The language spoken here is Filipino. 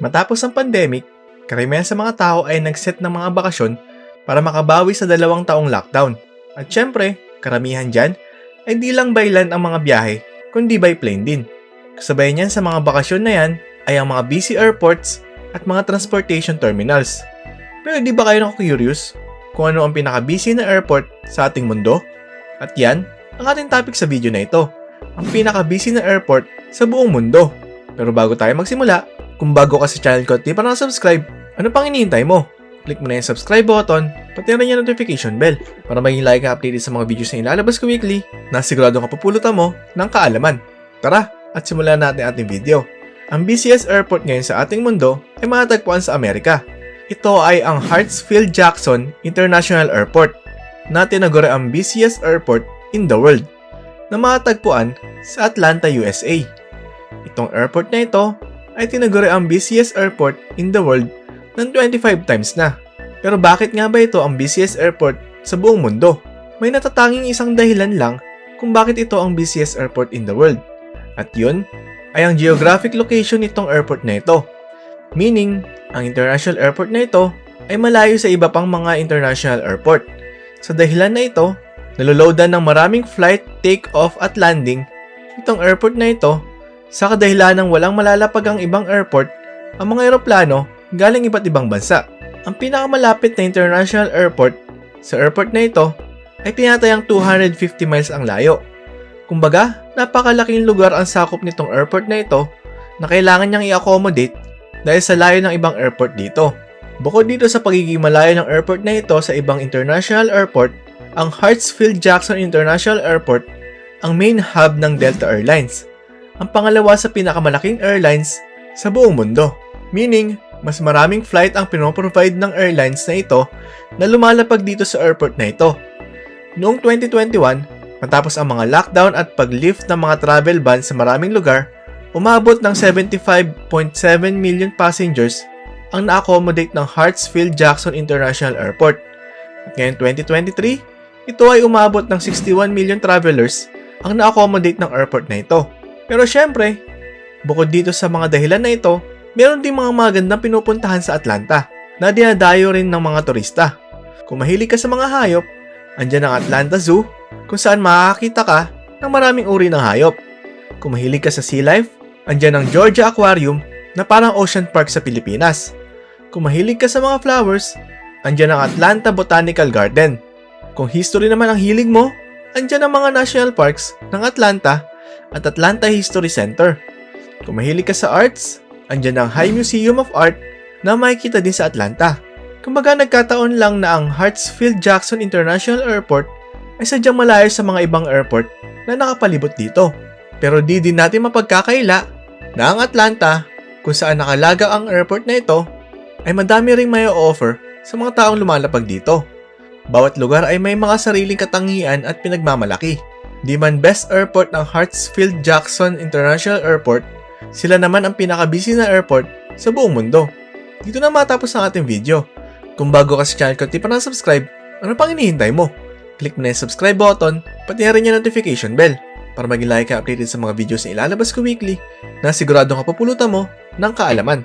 Matapos ang pandemic, karamihan sa mga tao ay nag-set ng mga bakasyon para makabawi sa dalawang taong lockdown. At syempre, karamihan dyan ay di lang by land ang mga biyahe, kundi by plane din. Kasabay niyan sa mga bakasyon na yan ay ang mga busy airports at mga transportation terminals. Pero di ba kayo na-curious kung ano ang pinaka-busy na airport sa ating mundo? At yan, ang ating topic sa video na ito, ang pinaka-busy na airport sa buong mundo. Pero bago tayo magsimula, kung bago ka sa channel ko at di pa nakasubscribe, ano pang iniintay mo? Click mo na yung subscribe button, pati rin yung notification bell para maging like ka updated sa mga videos na ilalabas ko weekly na sigurado kapupulutan mo ng kaalaman. Tara, at simulan natin ating video. Ang busiest airport ngayon sa ating mundo ay matatagpuan sa Amerika. Ito ay ang Hartsfield-Jackson International Airport na tinaguri ang busiest airport in the world na matatagpuan sa Atlanta, USA. Itong airport na ito ay tinaguri ang busiest airport in the world ng 25 times na. Pero bakit nga ba ito ang busiest airport sa buong mundo? May natatanging isang dahilan lang kung bakit ito ang busiest airport in the world. At yun ay ang geographic location nitong airport na ito. Meaning, ang international airport na ito ay malayo sa iba pang mga international airport. Sa dahilan na ito, naloloadan ng maraming flight, take-off at landing itong airport na ito sa kadahilan ng walang malalapag ang ibang airport ang mga eroplano galing iba't ibang bansa. Ang pinakamalapit na international airport sa airport na ito ay tinatayang 250 miles ang layo. Kumbaga, napakalaking lugar ang sakop nitong airport na ito na kailangan niyang i-accommodate dahil sa layo ng ibang airport dito. Bukod dito sa pagiging malayo ng airport na ito sa ibang international airport, ang Hartsfield-Jackson International Airport ang main hub ng Delta Airlines. Ang pangalawa sa pinakamalaking airlines sa buong mundo. Meaning, mas maraming flight ang pinoprovide ng airlines na ito na lumalapag dito sa airport na ito. Noong 2021, matapos ang mga lockdown at pag-lift ng mga travel ban sa maraming lugar, umabot ng 75.7 million passengers ang na-accommodate ng Hartsfield-Jackson International Airport. At ngayon 2023, ito ay umabot ng 61 million travelers ang na-accommodate ng airport na ito. Pero syempre, bukod dito sa mga dahilan na ito, meron din mga magandang pinupuntahan sa Atlanta na dinadayo rin ng mga turista. Kung mahilig ka sa mga hayop, andyan ang Atlanta Zoo kung saan makakakita ka ng maraming uri ng hayop. Kung mahilig ka sa sea life, andyan ang Georgia Aquarium na parang ocean park sa Pilipinas. Kung mahilig ka sa mga flowers, andyan ang Atlanta Botanical Garden. Kung history naman ang hilig mo, andyan ang mga national parks ng Atlanta at Atlanta History Center. Kung mahilig ka sa arts, andyan ang High Museum of Art na makikita din sa Atlanta. Kumbaga nagkataon lang na ang Hartsfield-Jackson International Airport ay sadyang malayo sa mga ibang airport na nakapalibot dito. Pero di din natin mapagkakaila na ang Atlanta, kung saan nakalaga ang airport na ito, ay madami ring may offer sa mga taong lumalapag dito. Bawat lugar ay may mga sariling katangian at pinagmamalaki. Di man best airport ng Hartsfield-Jackson International Airport, sila naman ang pinaka-busy na airport sa buong mundo. Dito na matapos ang ating video. Kung bago ka sa channel ko at pa na-subscribe, ano pang hinihintay mo? Click mo na yung subscribe button, pati na rin yung notification bell para maging like ka updated sa mga videos na ilalabas ko weekly na siguradong kapupulutan mo ng kaalaman.